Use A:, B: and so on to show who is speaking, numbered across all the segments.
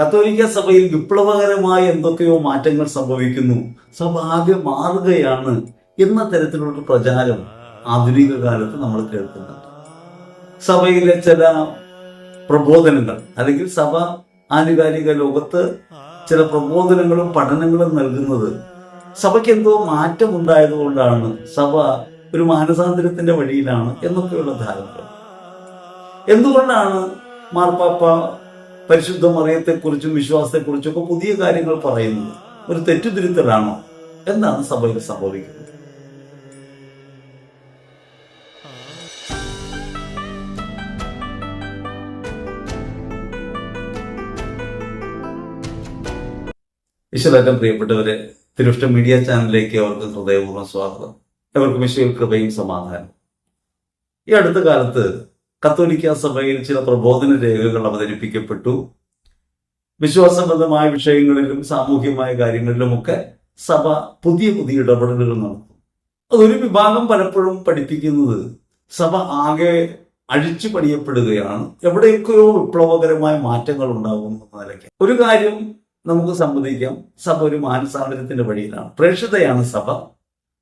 A: കത്തോലിക്ക സഭയിൽ വിപ്ലവകരമായ എന്തൊക്കെയോ മാറ്റങ്ങൾ സംഭവിക്കുന്നു. സഭ ആകെ മാറുകയാണ് എന്ന തരത്തിലുള്ള പ്രചാരം ആധുനിക കാലത്ത് നമ്മൾ കേൾക്കുന്നുണ്ട്. സഭയിലെ ചില പ്രബോധനങ്ങൾ അല്ലെങ്കിൽ സഭ ആനുകാലിക ലോകത്ത് ചില പ്രബോധനങ്ങളും പഠനങ്ങളും നൽകുന്നത് സഭയ്ക്ക് എന്തോ മാറ്റമുണ്ടായതുകൊണ്ടാണ് സഭ ഒരു മാനസാന്തരത്തിന്റെ വഴിയിലാണ് എന്നൊക്കെയുള്ള ധാരണകൾ. എന്തുകൊണ്ടാണ് മാർപ്പാപ്പ പരിശുദ്ധ മറിയത്തെക്കുറിച്ചും വിശ്വാസത്തെക്കുറിച്ചും ഒക്കെ പുതിയ കാര്യങ്ങൾ പറയുന്നത് ഒരു തെറ്റുതിരുത്തലാണോ എന്നാണ് സഭയിൽ സംഭവിക്കുന്നത്. ഈശ്വരറ്റം പ്രിയപ്പെട്ടവരെ തിരുഷ്ട മീഡിയ ചാനലിലേക്ക് അവർക്ക് ഹൃദയപൂർവം സ്വാഗതം. അവർക്ക് ഈശ്വര കൃപയും സമാധാനം ഈ അടുത്ത കാലത്ത് കത്തോലിക്ക സഭയിൽ ചില പ്രബോധന രേഖകൾ അവതരിപ്പിക്കപ്പെട്ടു. വിശ്വാസബദ്ധമായ വിഷയങ്ങളിലും സാമൂഹ്യമായ കാര്യങ്ങളിലുമൊക്കെ സഭ പുതിയ പുതിയ ഇടപെടലുകൾ നടത്തും അതൊരു വിഭാഗം പലപ്പോഴും പഠിപ്പിക്കുന്നത് സഭ ആകെ അഴിച്ചു പണിയപ്പെടുകയാണ്. എവിടെയൊക്കെയോ വിപ്ലവകരമായ മാറ്റങ്ങൾ ഉണ്ടാകും നിലയ്ക്ക്. ഒരു കാര്യം നമുക്ക് സംബന്ധിക്കാം. സഭ ഒരു മാനസാന്തരത്തിന്റെ വഴിയിലാണ്. പ്രേക്ഷിതയാണ് സഭ.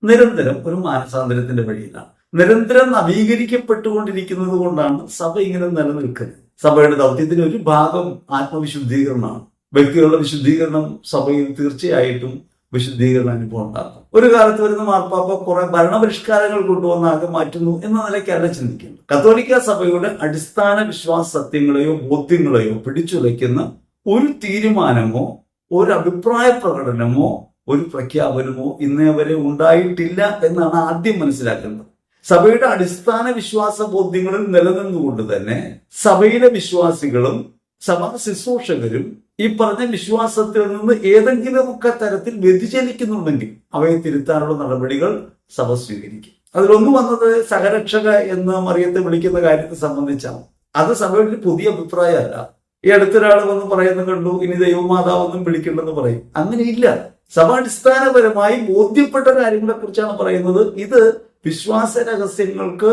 A: നിരന്തരം ഒരു മാനസാന്തരത്തിന്റെ വഴിയിലാണ്. നിരന്തരം നവീകരിക്കപ്പെട്ടുകൊണ്ടിരിക്കുന്നത് കൊണ്ടാണ് സഭ ഇങ്ങനെ നിലനിൽക്കുന്നത് സഭയുടെ ദൗത്യത്തിന്റെ ഒരു ഭാഗം ആത്മവിശുദ്ധീകരണമാണ്. വ്യക്തികളുടെ വിശുദ്ധീകരണം സഭയിൽ തീർച്ചയായിട്ടും വിശുദ്ധീകരണ അനുഭവം ഉണ്ടാകും ഒരു കാലത്ത് വരുന്ന മാർപ്പാപ്പ കുറെ ഭരണപരിഷ്കാരങ്ങൾ കൊണ്ടുവന്നാകെ മാറ്റുന്നു എന്ന നിലയ്ക്കല്ല ചിന്തിക്കുന്നത് കത്തോലിക്ക സഭയുടെ അടിസ്ഥാന വിശ്വാസ സത്യങ്ങളെയോ ബോധ്യങ്ങളെയോ പിടിച്ചുലയ്ക്കുന്ന ഒരു തീരുമാനമോ ഒരു അഭിപ്രായ പ്രകടനമോ ഒരു പ്രഖ്യാപനമോ ഇന്നേ വരെ ഉണ്ടായിട്ടില്ല എന്നാണ് ആദ്യം മനസ്സിലാക്കേണ്ടത്. സഭയുടെ അടിസ്ഥാന വിശ്വാസ ബോധ്യങ്ങളിൽ നിലനിന്നുകൊണ്ട് തന്നെ സഭയിലെ വിശ്വാസികളും സഭാ ശുശ്രൂഷകരും ഈ പറഞ്ഞ വിശ്വാസത്തിൽ നിന്ന് ഏതെങ്കിലുമൊക്കെ തരത്തിൽ വ്യതിചലിക്കുന്നുണ്ടെങ്കിൽ അവയെ തിരുത്താനുള്ള നടപടികൾ സഭ സ്വീകരിക്കും. അതിലൊന്നു വന്നത് സഹരക്ഷക എന്ന് മറിയത്തെ വിളിക്കുന്ന കാര്യത്തെ സംബന്ധിച്ചാണ്. അത് സഭയുടെ പുതിയ അഭിപ്രായമല്ല. ഈ അടുത്തൊരാൾ വന്ന് പറയുന്ന കണ്ടു ഇനി ദൈവമാതാവൊന്നും വിളിക്കണ്ടെന്ന് പറയും. അങ്ങനെയില്ല സഭ അടിസ്ഥാനപരമായി ബോധ്യപ്പെട്ട കാര്യങ്ങളെ കുറിച്ചാണ് പറയുന്നത്. ഇത് വിശ്വാസ രഹസ്യങ്ങൾക്ക്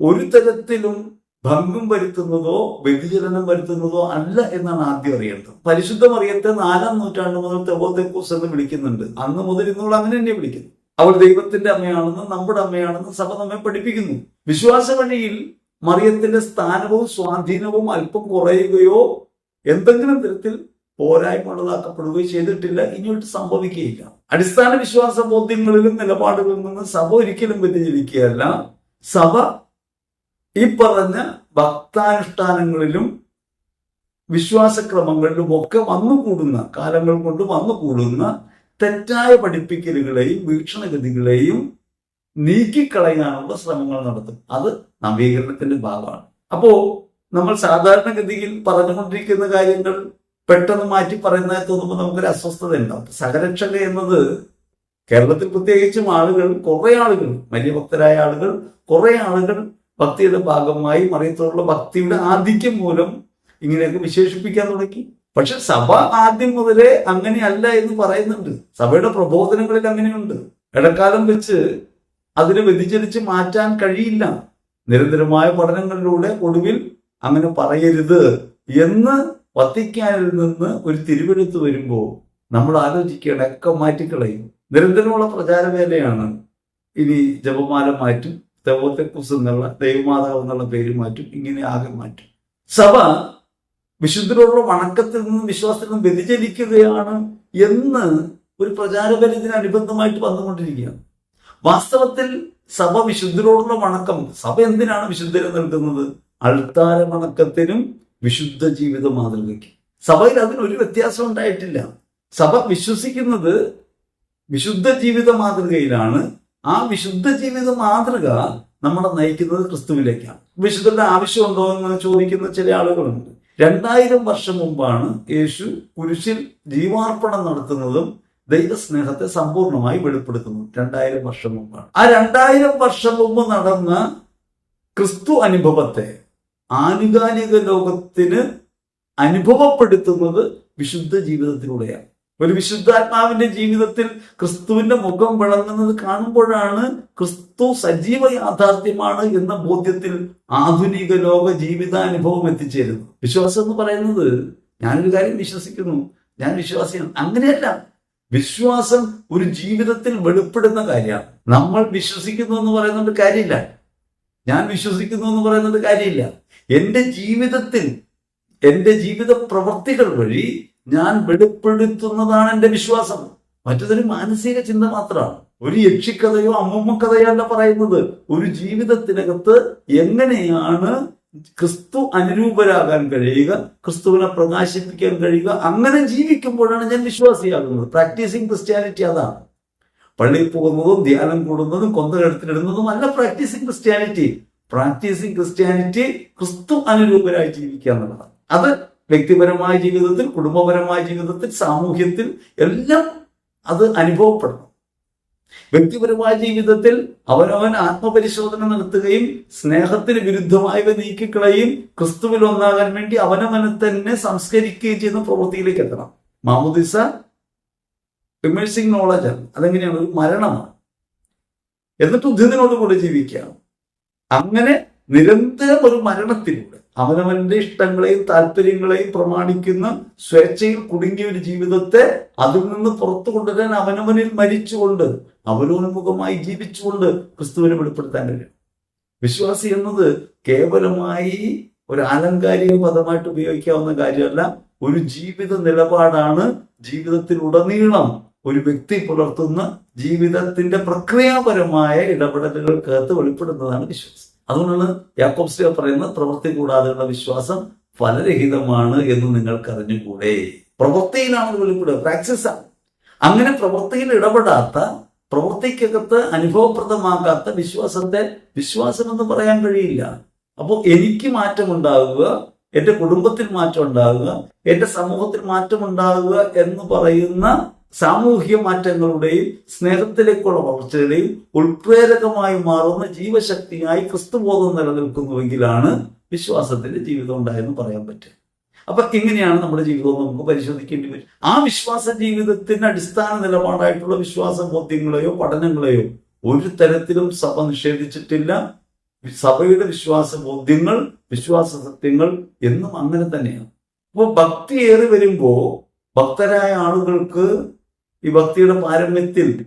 A: ഒരു തരത്തിലും ഭംഗം വരുത്തുന്നതോ വ്യതിചലനം വരുത്തുന്നതോ അല്ല എന്നാണ് ആദ്യം അറിയേണ്ടത്. പരിശുദ്ധ മറിയത്തെ നാലാം നൂറ്റാണ്ട് മുതൽ തെവോതെക്കൂസ് എന്ന് വിളിക്കുന്നുണ്ട്. അന്ന് മുതൽ ഇന്നോട് അങ്ങനെ തന്നെ വിളിക്കുന്നു. അവൾ ദൈവത്തിന്റെ അമ്മയാണെന്ന് നമ്മുടെ അമ്മയാണെന്ന് സഭ നമ്മെ പഠിപ്പിക്കുന്നു. വിശ്വാസ വഴിയിൽ മറിയത്തിന്റെ സ്ഥാനവും സ്വാധീനവും അല്പം കുറയുകയോ എന്തെങ്കിലും തരത്തിൽ പോരായ്മ ഉള്ളതാക്കപ്പെടുകയോ ചെയ്തിട്ടില്ല. ഇനിയോട്ട് സംഭവിക്കുകയില്ല. അടിസ്ഥാന വിശ്വാസ ബോധ്യങ്ങളിലും നിലപാടുകളിൽ നിന്ന് സഭ ഒരിക്കലും വ്യതിചലിക്കുകയല്ല. സഭ ഈ പറഞ്ഞ ഭക്താനുഷ്ഠാനങ്ങളിലും വിശ്വാസക്രമങ്ങളിലും ഒക്കെ വന്നുകൂടുന്ന കാലങ്ങൾ കൊണ്ട് വന്നുകൂടുന്ന തെറ്റായ പഠിപ്പിക്കലുകളെയും വീക്ഷണഗതികളെയും നീക്കിക്കളയാനുള്ള ശ്രമങ്ങൾ നടത്തും. അത് നവീകരണത്തിന്റെ ഭാഗമാണ്. അപ്പോ നമ്മൾ സാധാരണഗതിയിൽ പറഞ്ഞുകൊണ്ടിരിക്കുന്ന കാര്യങ്ങൾ പെട്ടെന്ന് മാറ്റി പറയുന്നതായി തോന്നുമ്പോൾ നമുക്കൊരു അസ്വസ്ഥത ഉണ്ടാവും. സഹരക്ഷക എന്നത് കേരളത്തിൽ പ്രത്യേകിച്ചും ആളുകൾ കുറെ ആളുകൾ വലിയ ഭക്തരായ ആളുകൾ കുറെ ആളുകൾ ഭക്തിയുടെ ഭാഗമായി മറിയത്തോടുള്ള ഭക്തിയുടെ ആധിക്യം മൂലം ഇങ്ങനെയൊക്കെ വിശേഷിപ്പിക്കാൻ തുടങ്ങി. പക്ഷെ സഭ ആദ്യം മുതലേ അങ്ങനെയല്ല എന്ന് പറയുന്നുണ്ട്. സഭയുടെ പ്രബോധനങ്ങളിൽ അങ്ങനെയുണ്ട്. ഇടക്കാലം വെച്ച് അതിനെ വ്യതിചലിച്ച് മാറ്റാൻ കഴിയില്ല. നിരന്തരമായ പഠനങ്ങളിലൂടെ ഒടുവിൽ അങ്ങനെ പറയരുത് എന്ന് വത്തിക്കാനിൽ നിന്ന് ഒരു തിരുവെടുത്ത് വരുമ്പോൾ നമ്മൾ ആലോചിക്കുകയാണ് ഒക്കെ മാറ്റിക്കളയും. നിരന്തരമുള്ള പ്രചാരവേലയാണ് ഇനി ജപമാല മാറ്റും ദൈവത്തെക്കുറിച്ച് എന്നുള്ള ദൈവമാതാവ് എന്നുള്ള പേര് മാറ്റും ഇങ്ങനെ ആകെ മാറ്റും. സഭ വിശുദ്ധരോടുള്ള വണക്കത്തിൽ നിന്നും വിശ്വാസത്തിൽ നിന്നും വ്യതിചലിക്കുകയാണ് എന്ന് ഒരു പ്രചാരബലത്തിന് അനുബന്ധമായിട്ട് വന്നുകൊണ്ടിരിക്കുകയാണ്. വാസ്തവത്തിൽ സഭ വിശുദ്ധരോടുള്ള വണക്കം സഭ എന്തിനാണ് വിശുദ്ധരെ നൽകുന്നത് അൾത്താര വണക്കത്തിനും വിശുദ്ധ ജീവിത മാതൃകയ്ക്ക് സഭയിൽ അതിനൊരു വ്യത്യാസം ഉണ്ടായിട്ടില്ല. സഭ വിശ്വസിക്കുന്നത് വിശുദ്ധ ജീവിത മാതൃകയിലാണ് ആ വിശുദ്ധ ജീവിത മാതൃക നമ്മളെ നയിക്കുന്നത് ക്രിസ്തുവിലേക്കാണ്. വിശുദ്ധന്റെ ആവശ്യമുണ്ടോ എന്ന് ചോദിക്കുന്ന ചില ആളുകളുണ്ട്. രണ്ടായിരം വർഷം മുമ്പാണ് യേശു കുരിശിൽ ജീവാർപ്പണം നടത്തുന്നതും ദൈവസ്നേഹത്തെ സമ്പൂർണമായി വെളിപ്പെടുത്തുന്നു രണ്ടായിരം വർഷം മുമ്പാണ്. ആ രണ്ടായിരം വർഷം മുമ്പ് നടന്ന ക്രിസ്തു അനുഭവത്തെ ആനുകാലിക ലോകത്തിന് അനുഭവപ്പെടുത്തുന്നത് വിശുദ്ധ ജീവിതത്തിലൂടെയാണ്. ഒരു വിശുദ്ധാത്മാവിന്റെ ജീവിതത്തിൽ ക്രിസ്തുവിന്റെ മുഖം വിളങ്ങുന്നത് കാണുമ്പോഴാണ് ക്രിസ്തു സജീവ യാഥാർത്ഥ്യമാണ് എന്ന ബോധ്യത്തിൽ ആധുനിക ലോക ജീവിതാനുഭവം എത്തിച്ചേരുന്നത്. വിശ്വാസം എന്ന് പറയുന്നത് ഞാനൊരു കാര്യം വിശ്വസിക്കുന്നു. ഞാൻ വിശ്വാസിയാണ്. അങ്ങനെയല്ല. വിശ്വാസം ഒരു ജീവിതത്തിൽ വെളിപ്പെടുന്ന കാര്യമാണ്. നമ്മൾ വിശ്വസിക്കുന്നു എന്ന് പറയുന്നത് കാര്യമില്ല. ഞാൻ വിശ്വസിക്കുന്നു എന്ന് പറയുന്നത് കാര്യമില്ല. എന്റെ ജീവിതത്തിൽ എന്റെ ജീവിത പ്രവർത്തികൾ വഴി ഞാൻ വെളിപ്പെടുത്തുന്നതാണ് എന്റെ വിശ്വാസം. മറ്റതൊരു മാനസിക ചിന്ത മാത്രമാണ്. ഒരു യക്ഷിക്കഥയോ അമ്മമ്മ കഥയോ അല്ല പറയുന്നത്. ഒരു ജീവിതത്തിനകത്ത് എങ്ങനെയാണ് ക്രിസ്തു അനുരൂപരാകാൻ കഴിയുക ക്രിസ്തുവിനെ പ്രകാശിപ്പിക്കാൻ കഴിയുക അങ്ങനെ ജീവിക്കുമ്പോഴാണ് ഞാൻ വിശ്വാസിയാകുന്നത്. പ്രാക്ടീസിങ് ക്രിസ്ത്യാനിറ്റി അതാണ്. പള്ളിയിൽ പോകുന്നതും ധ്യാനം കൂടുന്നതും കൊന്തകെടുത്തിടുന്നതും അല്ല പ്രാക്ടീസിങ് ക്രിസ്ത്യാനിറ്റി. പ്രാക്ടീസിങ് ക്രിസ്ത്യാനിറ്റി ക്രിസ്തു അനുരൂപരായി ജീവിക്കുക എന്നുള്ളതാണ്. അത് വ്യക്തിപരമായ ജീവിതത്തിൽ കുടുംബപരമായ ജീവിതത്തിൽ സാമൂഹ്യത്തിൽ എല്ലാം അത് അനുഭവപ്പെടണം. വ്യക്തിപരമായ ജീവിതത്തിൽ അവനവൻ ആത്മപരിശോധന നടത്തുകയും സ്നേഹത്തിന് വിരുദ്ധമായവ നീക്കിക്കളയും ക്രിസ്തുവിൽ ഒന്നാകാൻ വേണ്ടി അവനവനെ തന്നെ സംസ്കരിക്കുകയും ചെയ്യുന്ന പ്രവൃത്തിയിലേക്ക് എത്തണം. മാമുദിസ ഇമേഴ്സിംഗ് നോളജാണ് അതെങ്ങനെയാണ്? ഒരു മരണമാണ്. എന്നിട്ട് ഉദ്യതിനോടുകൂടി ജീവിക്കുക അങ്ങനെ നിരന്തരം ഒരു മരണത്തിലൂടെ അവനവന്റെ ഇഷ്ടങ്ങളെയും താല്പര്യങ്ങളെയും പ്രമാണിക്കുന്ന സ്വേച്ഛയിൽ കുടുങ്ങിയ ഒരു ജീവിതത്തെ അതിൽ നിന്ന് പുറത്തു കൊണ്ടുവരാൻ അവനവനിൽ മരിച്ചുകൊണ്ട് അവലോന്മുഖമായി ജീവിച്ചുകൊണ്ട് ക്രിസ്തുവിനെ വെളിപ്പെടുത്താൻ കഴിയും. വിശ്വാസി എന്നത് കേവലമായി ഒരു ആലങ്കാരിക പദമായിട്ട് ഉപയോഗിക്കാവുന്ന കാര്യമല്ല. ഒരു ജീവിത നിലപാടാണ് ജീവിതത്തിൽ ഉടനീളം ഒരു വ്യക്തി പുലർത്തുന്ന ജീവിതത്തിന്റെ പ്രക്രിയാപരമായ ഇടപെടലുകൾക്കകത്ത് വെളിപ്പെടുന്നതാണ് വിശ്വാസം. അതുകൊണ്ടാണ് യാക്കോബ് സ്റ്റേ പറയുന്ന പ്രവൃത്തി കൂടാതെയുള്ള വിശ്വാസം ഫലരഹിതമാണ് എന്ന് നിങ്ങൾക്ക് അറിഞ്ഞുകൂടെ പ്രവൃത്തിയിലാണ് വെളിപ്പെടുക. പ്രാക്സിസ് ആണ് അങ്ങനെ പ്രവൃത്തിയിൽ ഇടപെടാത്ത പ്രവൃത്തിക്കകത്ത് അനുഭവപ്രദമാകാത്ത വിശ്വാസത്തെ വിശ്വാസം എന്ന് പറയാൻ കഴിയില്ല. അപ്പോൾ എനിക്ക് മാറ്റമുണ്ടാകുക എന്റെ കുടുംബത്തിൽ മാറ്റം ഉണ്ടാകുക എന്റെ സമൂഹത്തിൽ മാറ്റം ഉണ്ടാകുക എന്ന് പറയുന്ന സാമൂഹിക മാറ്റങ്ങളുടെയും സ്നേഹത്തിലേക്കുള്ള വളർച്ചയുടെയും ഉൾപ്രേരകമായി മാറുന്ന ജീവശക്തിയായി ക്രിസ്തുബോധം നിലനിൽക്കുന്നുവെങ്കിലാണ് വിശ്വാസത്തിന്റെ ജീവിതം ഉണ്ടായെന്ന് പറയാൻ പറ്റുക. അപ്പൊ ഇങ്ങനെയാണ് നമ്മുടെ ജീവിതം നമുക്ക് പരിശോധിക്കേണ്ടി വരും. ആ വിശ്വാസ ജീവിതത്തിന്റെ അടിസ്ഥാന നിലപാടായിട്ടുള്ള വിശ്വാസ ബോധ്യങ്ങളെയോ പഠനങ്ങളെയോ ഒരു തരത്തിലും സഭ നിഷേധിച്ചിട്ടില്ല. സഭയുടെ വിശ്വാസ ബോധ്യങ്ങൾ വിശ്വാസ സത്യങ്ങൾ എന്നും അങ്ങനെ തന്നെയാണ്. അപ്പോൾ ഏറി വരുമ്പോ ഭക്തരായ ആളുകൾക്ക് ഈ ഭക്തിയുടെ പാരമ്യത്തിൽ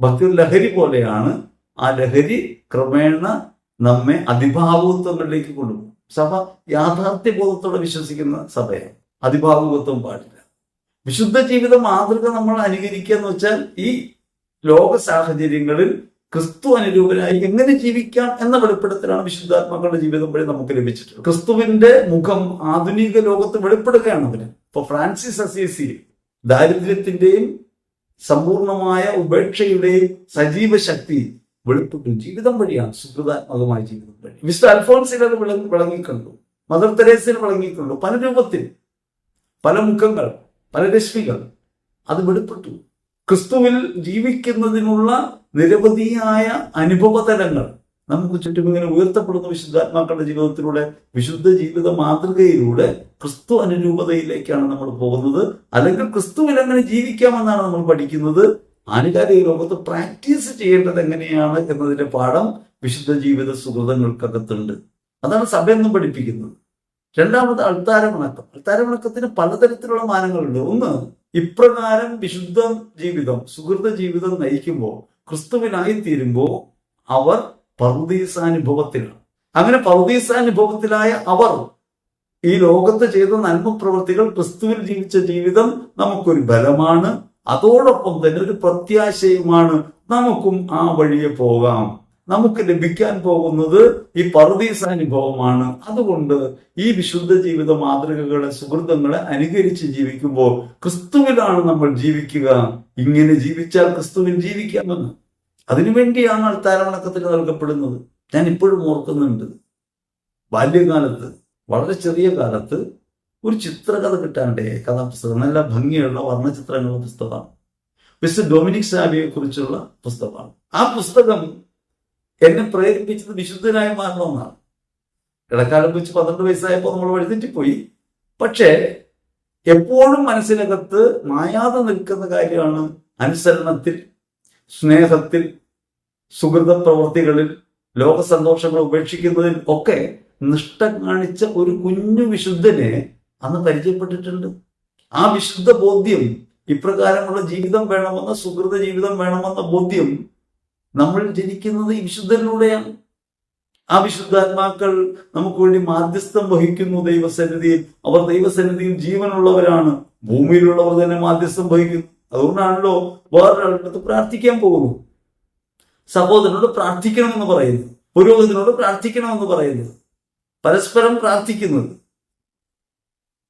A: ഭക്തി ലഹരി പോലെയാണ് ആ ലഹരി ക്രമേണ നമ്മെ അതിഭാവത്വങ്ങളിലേക്ക് കൊണ്ടുപോകും. സഭ യാഥാർത്ഥ്യബോധത്തോടെ വിശ്വസിക്കുന്ന സഭയാണ്. അതിഭാവത്വം പാടില്ല. വിശുദ്ധ ജീവിത മാതൃക നമ്മൾ അനുകരിക്കുക എന്ന് വെച്ചാൽ ഈ ലോക സാഹചര്യങ്ങളിൽ ക്രിസ്തു അനുരൂപനായി എങ്ങനെ ജീവിക്കാം എന്ന വെളിപ്പെടുത്തലാണ് വിശുദ്ധാത്മാക്കളുടെ ജീവിതം വഴി നമുക്ക് ലഭിച്ചിട്ടുള്ളത്. ക്രിസ്തുവിന്റെ മുഖം ആധുനിക ലോകത്ത് വെളിപ്പെടുകയാണ് അതിന്. ഇപ്പൊ ഫ്രാൻസിസ് അസീസി ദാരിദ്ര്യത്തിന്റെയും സമ്പൂർണമായ ഉപേക്ഷയുടെ സജീവ ശക്തി വെളിപ്പെട്ടു ജീവിതം വഴിയാണ് സുഹൃതാത്മകമായ ജീവിതം വഴി. മിസ്റ്റർ അൽഫോൺസിൽ അത് വിളങ്ങി വിളങ്ങിക്കണ്ടു. മദർ തെരേസിൽ വിളങ്ങിക്കണ്ടു. പല രൂപത്തിൽ പല മുഖങ്ങൾ പല രശ്മികൾ അത് വെളിപ്പെട്ടു. ക്രിസ്തുവിൽ ജീവിക്കുന്നതിനുള്ള നിരവധിയായ അനുഭവതലങ്ങൾ നമുക്ക് ചുറ്റും ഇങ്ങനെ ഉയർത്തപ്പെടുന്ന വിശുദ്ധാത്മാക്കളുടെ ജീവിതത്തിലൂടെ വിശുദ്ധ ജീവിത മാതൃകയിലൂടെ ക്രിസ്തു അനുരൂപതയിലേക്കാണ് നമ്മൾ പോകുന്നത്. അല്ലെങ്കിൽ ക്രിസ്തുവിൽ എങ്ങനെ ജീവിക്കാമെന്നാണ് നമ്മൾ പഠിക്കുന്നത്. ആനുകാലിക ലോകത്ത് പ്രാക്ടീസ് ചെയ്യേണ്ടത് എങ്ങനെയാണ് എന്നതിന്റെ പാഠം വിശുദ്ധ ജീവിത സുഹൃതങ്ങൾക്കകത്തുണ്ട്. അതാണ് സഭ എന്നും പഠിപ്പിക്കുന്നത്. രണ്ടാമത് അൾത്താരവണക്കം. അൾത്താരവണക്കത്തിന് പലതരത്തിലുള്ള മാനങ്ങളുണ്ട്. ഒന്ന് ഇപ്രകാരം വിശുദ്ധ ജീവിതം സുഹൃത ജീവിതം നയിക്കുമ്പോൾ ക്രിസ്തുവിനായി തീരുമ്പോൾ അവർ പർദീസാനുഭവത്തിലാണ് അങ്ങനെ പർദീസാനുഭവത്തിലായ അവർ ഈ ലോകത്ത് ചെയ്ത നന്മ പ്രവൃത്തികൾ ക്രിസ്തുവിൽ ജീവിച്ച ജീവിതം നമുക്കൊരു ബലമാണ്. അതോടൊപ്പം തന്നെ ഒരു പ്രത്യാശയുമാണ്. നമുക്കും ആ വഴിയെ പോകാം. നമുക്ക് ലഭിക്കാൻ പോകുന്നത് ഈ പർദീസ അനുഭവമാണ് അതുകൊണ്ട് ഈ വിശുദ്ധ ജീവിത മാതൃകകളെ സുഹൃതങ്ങളെ അനുകരിച്ച് ജീവിക്കുമ്പോൾ ക്രിസ്തുവിലാണ് നമ്മൾ ജീവിക്കുക. ഇങ്ങനെ ജീവിച്ചാൽ ക്രിസ്തുവിൽ ജീവിക്കാമെന്ന്. അതിനുവേണ്ടിയാണ് അൾത്താരവണക്കത്തിന് നൽകപ്പെടുന്നത്. ഞാൻ ഇപ്പോഴും ഓർക്കുന്നുണ്ട്. ബാല്യകാലത്ത് വളരെ ചെറിയ കാലത്ത് ഒരു ചിത്രകഥ കിട്ടാണ്ടേ കഥാപുസ്തകം നല്ല ഭംഗിയുള്ള വർണചിത്രങ്ങളുടെ പുസ്തകമാണ്. മിസ്റ്റർ ഡൊമിനിക് സാബിയെ കുറിച്ചുള്ള പുസ്തകമാണ്. ആ പുസ്തകം എന്നെ പ്രേരിപ്പിച്ചത് വിശുദ്ധനായി മാറണമെന്നാണ് ഇടക്കാലം വെച്ച് പന്ത്രണ്ട് വയസ്സായപ്പോൾ നമ്മൾ വഴിതെറ്റിപ്പോയി. പക്ഷേ എപ്പോഴും മനസ്സിനകത്ത് മായാതെ നിൽക്കുന്ന കാര്യമാണ് അനുസരണത്തിൽ സ്നേഹത്തിൽ സുഹൃത പ്രവൃത്തികളിൽ ലോക സന്തോഷങ്ങൾ ഉപേക്ഷിക്കുന്നതിൽ ഒക്കെ നിഷ്ഠ കാണിച്ച ഒരു കുഞ്ഞു വിശുദ്ധനെ അന്ന് പരിചയപ്പെട്ടിട്ടുണ്ട്. ആ വിശുദ്ധ ബോധ്യം ഇപ്രകാരമുള്ള ജീവിതം വേണമെന്ന സുഹൃത ജീവിതം വേണമെന്ന ബോധ്യം നമ്മൾ ജനിക്കുന്നത് ഈ വിശുദ്ധനിലൂടെയാണ് ആ വിശുദ്ധാത്മാക്കൾ നമുക്ക് വേണ്ടി മാധ്യസ്ഥം വഹിക്കുന്നു ദൈവസന്നിധിയിൽ. അവർ ദൈവസന്നിധിയിൽ ജീവനുള്ളവരാണ്. ഭൂമിയിലുള്ളവർ തന്നെ മാധ്യസ്ഥം വഹിക്കുന്നു. അതുകൊണ്ടാണല്ലോ വേറൊരാളുടെ അടുത്ത് പ്രാർത്ഥിക്കാൻ പോകുന്നു സഹോദരനോട് പ്രാർത്ഥിക്കണമെന്ന് പറയുന്നു. പുരോഹിതനോട് പ്രാർത്ഥിക്കണമെന്ന് പറയുന്നു. പരസ്പരം പ്രാർത്ഥിക്കുന്നത്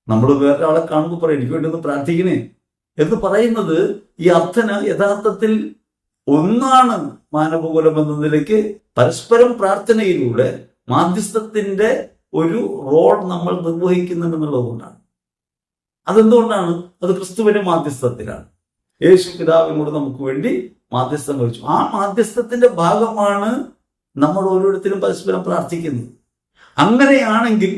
A: നമ്മൾ വേറൊരാളെ കാണുമ്പോൾ പറയും എനിക്ക് വേണ്ടി ഒന്ന് പ്രാർത്ഥിക്കണേ. എന്ന് പറയുന്നത് ഈ അർത്ഥന യഥാർത്ഥത്തിൽ ഒന്നാണ് മാനവകുലം എന്ന നിലയ്ക്ക് പരസ്പരം പ്രാർത്ഥനയിലൂടെ മാധ്യസ്ഥത്തിന്റെ ഒരു റോൾ നമ്മൾ നിർവഹിക്കുന്നുണ്ടെന്നുള്ളതുകൊണ്ടാണ്. അതെന്തുകൊണ്ടാണ്? അത് ക്രിസ്തുവിന്റെ മാധ്യസ്ഥത്തിലാണ്. യേശു പിതാവിനോട് നമുക്ക് വേണ്ടി മാധ്യസ്ഥം വഹിച്ചു. ആ മാധ്യസ്ഥത്തിന്റെ ഭാഗമാണ് നമ്മൾ ഓരോരുത്തരും പരസ്പരം പ്രാർത്ഥിക്കുന്നത്. അങ്ങനെയാണെങ്കിൽ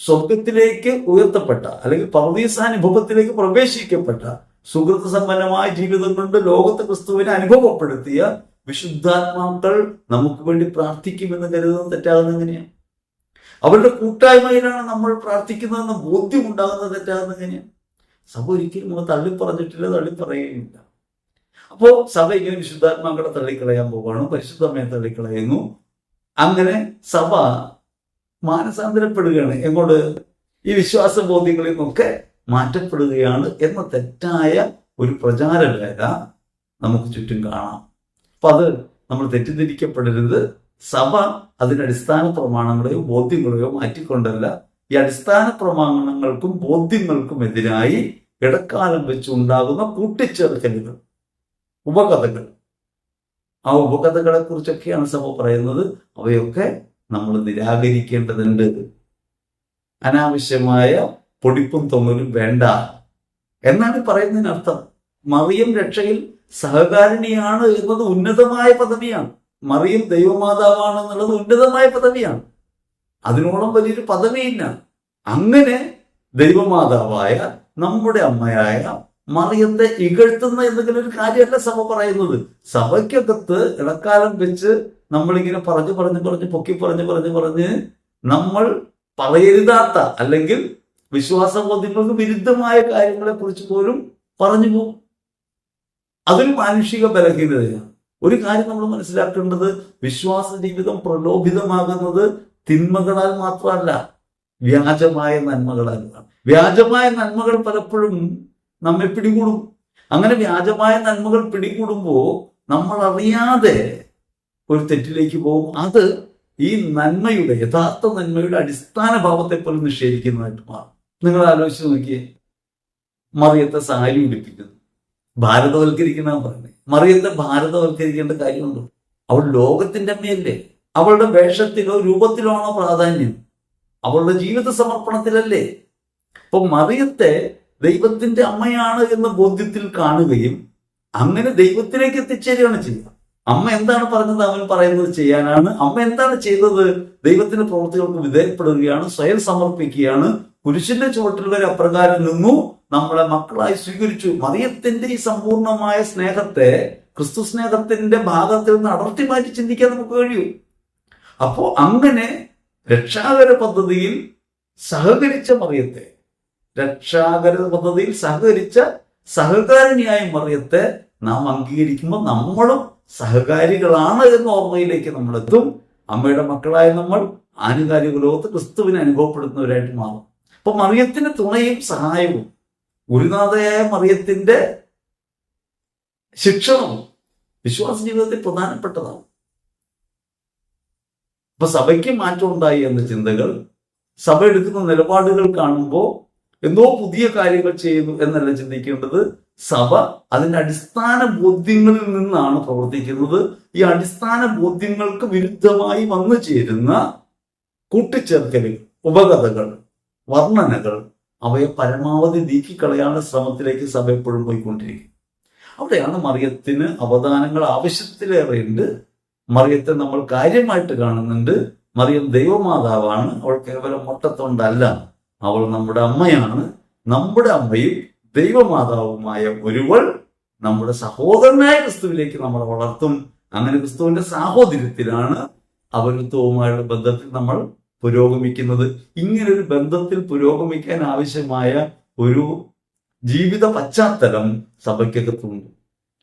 A: സ്വർഗത്തിലേക്ക് ഉയർത്തപ്പെട്ട അല്ലെങ്കിൽ പർവീസാനുഭവത്തിലേക്ക് പ്രവേശിക്കപ്പെട്ട സുഹൃത്ത് സമ്പന്നമായ ജീവിതം കൊണ്ട് ലോകത്തെ ക്രിസ്തുവിനെ അനുഭവപ്പെടുത്തിയ വിശുദ്ധാത്മാക്കൾ നമുക്ക് വേണ്ടി പ്രാർത്ഥിക്കുമെന്ന് കരുതുന്നത് തെറ്റാകുന്നത് എങ്ങനെയാണ് അവരുടെ കൂട്ടായ്മയിലാണ് നമ്മൾ പ്രാർത്ഥിക്കുന്നതെന്ന് ബോധ്യമുണ്ടാകുന്നത് തെറ്റാകുന്ന എങ്ങനെയാണ് സഭ ഒരിക്കലും തള്ളിപ്പറഞ്ഞിട്ടില്ല തള്ളി പറഞ്ഞിട്ടില്ല തള്ളി പറയുകയില്ല അപ്പോ സഭ ഇങ്ങനെ വിശുദ്ധാത്മാക്കളെ തള്ളിക്കളയാൻ പോവുകയാണ്. പരിശുദ്ധമ്മയെ തള്ളിക്കളയുന്നു. അങ്ങനെ സഭ മാനസാന്തരപ്പെടുകയാണ്. എങ്ങോട് ഈ വിശ്വാസ ബോധ്യങ്ങളിൽ നിന്നൊക്കെ മാറ്റപ്പെടുകയാണ് എന്ന തെറ്റായ ഒരു പ്രചാരവേല നമുക്ക് ചുറ്റും കാണാം. അപ്പൊ അത് നമ്മൾ തെറ്റിദ്ധരിക്കപ്പെടരുത്. സഭ അതിന്റെ അടിസ്ഥാന പ്രമാണങ്ങളെയോ ബോധ്യങ്ങളെയോ മാറ്റിക്കൊണ്ടല്ല. ഈ അടിസ്ഥാന പ്രമാണങ്ങൾക്കും ബോധ്യങ്ങൾക്കും എതിരായി ഇടക്കാലം വെച്ചുണ്ടാകുന്ന കൂട്ടിച്ചേർക്കലുകൾ. ഉപകഥകൾ. ആ ഉപകഥകളെ കുറിച്ചൊക്കെയാണ് സഭ പറയുന്നത്. അവയൊക്കെ നമ്മൾ നിരാകരിക്കേണ്ടതുണ്ട്. അനാവശ്യമായ പൊടിപ്പും തൊങ്ങലും വേണ്ട എന്നാണ് പറയുന്നതിനർത്ഥം മറിയം രക്ഷയിൽ സഹകാരിണിയാണ് എന്നത് ഉന്നതമായ പദവിയാണ്. മറിയം ദൈവമാതാവാണ് എന്നുള്ളത് ഉന്നതമായ പദവിയാണ്. അതിനോളം വലിയൊരു പദവിയില്ല. അങ്ങനെ ദൈവമാതാവായ നമ്മുടെ അമ്മയായ മറിയത്തെ ഇകഴ്ത്തുന്ന എന്തെങ്കിലും ഒരു കാര്യമല്ല സഭ പറയുന്നത്. സഭയ്ക്കകത്ത് ഇടക്കാലം വെച്ച് നമ്മളിങ്ങനെ പറഞ്ഞു പറഞ്ഞു പറഞ്ഞ് പൊക്കി പറഞ്ഞു പറഞ്ഞു പറഞ്ഞ് നമ്മൾ പറയരുതാത്ത അല്ലെങ്കിൽ വിശ്വാസബോധ്യങ്ങൾക്ക് വിരുദ്ധമായ കാര്യങ്ങളെ കുറിച്ച് പോലും പറഞ്ഞു പോകും. അതൊരു മാനുഷിക ബലഹീനതയാണ്. ഒരു കാര്യം നമ്മൾ മനസ്സിലാക്കേണ്ടത് വിശ്വാസ ജീവിതം പ്രലോഭിതമാകുന്നത് തിന്മകളാൽ മാത്രമല്ല വ്യാജമായ നന്മകളാലാണ് വ്യാജമായ നന്മകൾ പലപ്പോഴും നമ്മെ പിടികൂടും. അങ്ങനെ വ്യാജമായ നന്മകൾ പിടികൂടുമ്പോൾ നമ്മൾ അറിയാതെ ഒരു തെറ്റിലേക്ക് പോകും. അത് ഈ നന്മയുടെ യഥാർത്ഥ നന്മയുടെ അടിസ്ഥാന ഭാവത്തെ പോലും നിഷേധിക്കുന്നതായിട്ട് മാറും. നിങ്ങൾ ആലോചിച്ച് നോക്കിയേ. മറിയത്തെ സാരി ഉടിപ്പിക്കുന്നു. ഭാരതവൽക്കരിക്കുന്ന പറഞ്ഞേ മറിയത്തെ ഭാരതവൽക്കരിക്കേണ്ട കാര്യമുണ്ടോ? അവൾ ലോകത്തിന്റെ അമ്മയല്ലേ? അവളുടെ വേഷത്തിലോ രൂപത്തിലോ ആണോ പ്രാധാന്യം? അവളുടെ ജീവിത സമർപ്പണത്തിലല്ലേ അപ്പൊ മറിയത്തെ ദൈവത്തിന്റെ അമ്മയാണ് എന്ന ബോധ്യത്തിൽ കാണുകയും അങ്ങനെ ദൈവത്തിലേക്ക് എത്തിച്ചേരുകയാണ് ചെയ്യുക. അമ്മ എന്താണ് പറഞ്ഞത്? അവൻ പറയുന്നത് ചെയ്യാനാണ്. അമ്മ എന്താണ് ചെയ്തത്? ദൈവത്തിന്റെ പ്രവൃത്തികൾക്ക് വിധേയപ്പെടുകയാണ് സ്വയം സമർപ്പിക്കുകയാണ്. പുരുഷന്റെ ചുവട്ടിൽ വരെ അപ്രകാരം നിന്നു നമ്മളെ മക്കളായി സ്വീകരിച്ചു. മറിയത്തിന്റെ ഈ സമ്പൂർണമായ സ്നേഹത്തെ ക്രിസ്തു സ്നേഹത്തിന്റെ ഭാഗത്തിൽ നിന്ന് അടർത്തി മാറ്റി ചിന്തിക്കാൻ നമുക്ക് കഴിയൂ. അപ്പോ അങ്ങനെ രക്ഷാകര പദ്ധതിയിൽ സഹകരിച്ച മറിയത്തെ രക്ഷാകര പദ്ധതിയിൽ സഹകരിച്ച സഹകാരിണിയായ മറിയത്തെ നാം അംഗീകരിക്കുമ്പോൾ നമ്മളും സഹകാരികളാണ് എന്ന ഓർമ്മയിലേക്ക് നമ്മൾ എത്തും. അമ്മയുടെ മക്കളായ നമ്മൾ ആനുകാലിക ലോകത്ത് ക്രിസ്തുവിനെ അനുഭവപ്പെടുന്നവരായിട്ട് മാറും. അപ്പൊ മറിയത്തിന്റെ തുണയും സഹായവും ഗുരുനാഥയായ മറിയത്തിന്റെ ശിക്ഷണവും വിശ്വാസ ജീവിതത്തിൽ പ്രധാനപ്പെട്ടതാണ്. അപ്പൊ സഭയ്ക്ക് മാറ്റം ഉണ്ടായി എന്ന ചിന്തകൾ സഭ എടുക്കുന്ന നിലപാടുകൾ കാണുമ്പോൾ എന്തോ പുതിയ കാര്യങ്ങൾ ചെയ്യുന്നു എന്നല്ല ചിന്തിക്കേണ്ടത്. സഭ അതിന്റെ അടിസ്ഥാന ബോധ്യങ്ങളിൽ നിന്നാണ് പ്രവർത്തിക്കുന്നത്. ഈ അടിസ്ഥാന ബോധ്യങ്ങൾക്ക് വിരുദ്ധമായി വന്നു ചേരുന്ന കൂട്ടിച്ചേർക്കലുകൾ ഉപകഥകൾ വർണനകൾ അവയെ പരമാവധി നീക്കിക്കളയാനുള്ള ശ്രമത്തിലേക്ക് സഭ എപ്പോഴും പോയിക്കൊണ്ടിരിക്കും. അവിടെയാണ് മറിയത്തിന് അവദാനങ്ങൾ ആവശ്യത്തിലേറെയുണ്ട് മറിയത്തെ നമ്മൾ കാര്യമായിട്ട് കാണുന്നുണ്ട്. മറിയം ദൈവമാതാവാണ്. അവൾ കേവലം മുട്ടത്തൊണ്ടല്ല അവൾ നമ്മുടെ അമ്മയാണ്. നമ്മുടെ അമ്മയും ദൈവമാതാവുമായ ഒരുവൾ നമ്മുടെ സഹോദരനായ ക്രിസ്തുവിലേക്ക് നമ്മളെ വളർത്തും. അങ്ങനെ ക്രിസ്തുവിന്റെ സാഹോദര്യത്തിലാണ് അവരുത്വവുമായുള്ള ബന്ധത്തിൽ നമ്മൾ പുരോഗമിക്കുന്നത്. ഇങ്ങനൊരു ബന്ധത്തിൽ പുരോഗമിക്കാൻ ആവശ്യമായ ഒരു ജീവിത പശ്ചാത്തലം സഭയ്ക്കകത്തുണ്ട്.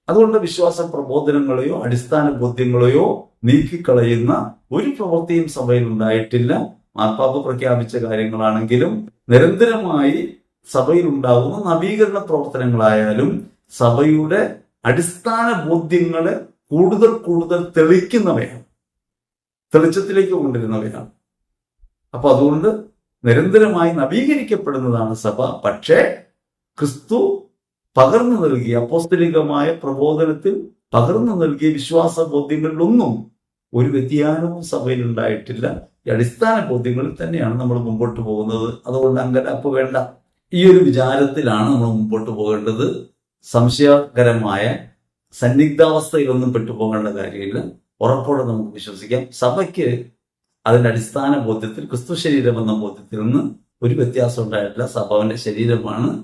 A: അതുകൊണ്ട് വിശ്വാസ പ്രബോധനങ്ങളെയോ അടിസ്ഥാന ബോധ്യങ്ങളെയോ നീക്കിക്കളയുന്ന ഒരു പ്രവൃത്തിയും സഭയിൽ ഉണ്ടായിട്ടില്ല. മാർപ്പാപ്പ പ്രഖ്യാപിച്ച കാര്യങ്ങളാണെങ്കിലും നിരന്തരമായി സഭയിൽ ഉണ്ടാകുന്ന നവീകരണ പ്രവർത്തനങ്ങളായാലും സഭയുടെ അടിസ്ഥാന ബോധ്യങ്ങളെ കൂടുതൽ കൂടുതൽ തെളിക്കുന്നവയാണ് തെളിച്ചത്തിലേക്ക് കൊണ്ടിരുന്നവയാണ് അപ്പൊ അതുകൊണ്ട് നിരന്തരമായി നവീകരിക്കപ്പെടുന്നതാണ് സഭ. പക്ഷേ ക്രിസ്തു പകർന്നു നൽകിയ അപ്പോസ്തലികമായ പ്രബോധനത്തിൽ പകർന്നു നൽകിയ വിശ്വാസ ബോധ്യങ്ങളിലൊന്നും ഒരു വ്യതിയാനവും സഭയിൽ ഉണ്ടായിട്ടില്ല ഈ അടിസ്ഥാന ബോധ്യങ്ങളിൽ തന്നെയാണ് നമ്മൾ മുമ്പോട്ട് പോകുന്നത്. അതുകൊണ്ട് അങ്കലാപ്പ് വേണ്ട. ഈ ഒരു വിചാരത്തിലാണ് നമ്മൾ മുമ്പോട്ട് പോകേണ്ടത്. സംശയകരമായ സന്നിഗ്ധാവസ്ഥയിലൊന്നും പെട്ടുപോകേണ്ട കാര്യമില്ല. ഉറപ്പോടെ നമുക്ക് വിശ്വസിക്കാം. സഭയ്ക്ക് അതിന്റെ അടിസ്ഥാന ബോധ്യത്തിൽ ക്രിസ്തു ശരീരം എന്ന ബോധ്യത്തിൽ നിന്ന് ഒരു വ്യത്യാസം ഉണ്ടായിട്ടില്ല. സഭവന്റെ ശരീരമാണ്.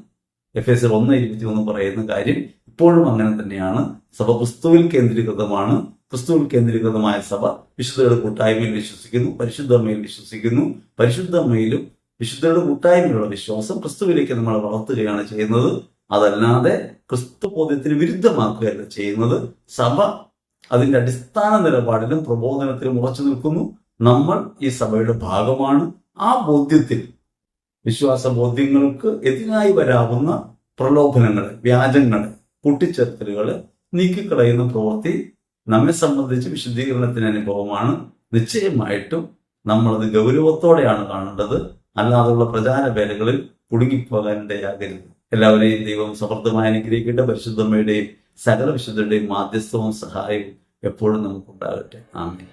A: എഫ് എസ് ഒന്ന് ഇരുപത്തി ഒന്ന് പറയുന്ന കാര്യം ഇപ്പോഴും അങ്ങനെ തന്നെയാണ്. സഭ ക്രിസ്തുവിൽ കേന്ദ്രീകൃതമാണ്. ക്രിസ്തുവിൽ കേന്ദ്രീകൃതമായ സഭ വിശുദ്ധയുടെ കൂട്ടായ്മയിൽ വിശ്വസിക്കുന്നു പരിശുദ്ധമ്മയിൽ വിശ്വസിക്കുന്നു. പരിശുദ്ധമ്മയിലും വിശുദ്ധയുടെ കൂട്ടായ്മയിലുള്ള വിശ്വാസം ക്രിസ്തുവിലേക്ക് നമ്മൾ വളർത്തുകയാണ് ചെയ്യുന്നത്. അതല്ലാതെ ക്രിസ്തു ബോധ്യത്തിന് വിരുദ്ധമാക്കുകയല്ല ചെയ്യുന്നത്. സഭ അതിന്റെ അടിസ്ഥാന നിലപാടിലും പ്രബോധനത്തിലും ഉറച്ചു നിൽക്കുന്നു. നമ്മൾ ഈ സഭയുടെ ഭാഗമാണ്. ആ ബോധ്യത്തിൽ വിശ്വാസ ബോധ്യങ്ങൾക്ക് എതിരായി വരാവുന്ന പ്രലോഭനങ്ങളെ വ്യാജങ്ങളെ കൂട്ടിച്ചേർത്തലുകളെ നീക്കിക്കളയുന്ന പ്രവൃത്തി നമ്മെ സംബന്ധിച്ച് വിശുദ്ധീകരണത്തിന് അനുഭവമാണ്. നിശ്ചയമായിട്ടും നമ്മളത് ഗൗരവത്തോടെയാണ് കാണേണ്ടത്. അല്ലാതെയുള്ള പ്രചാര വേലകളിൽ കുടുങ്ങിപ്പോകാൻ ഇടയാകരുത് എല്ലാവരെയും ദൈവം സമൃദ്ധമായി അനുഗ്രഹിക്കട്ടെ. പരിശുദ്ധമ്മയുടെയും സകല വിശുദ്ധരുടെയും മാധ്യസ്ഥവും സഹായവും എപ്പോഴും നമുക്കുണ്ടാകട്ടെ. ആമേ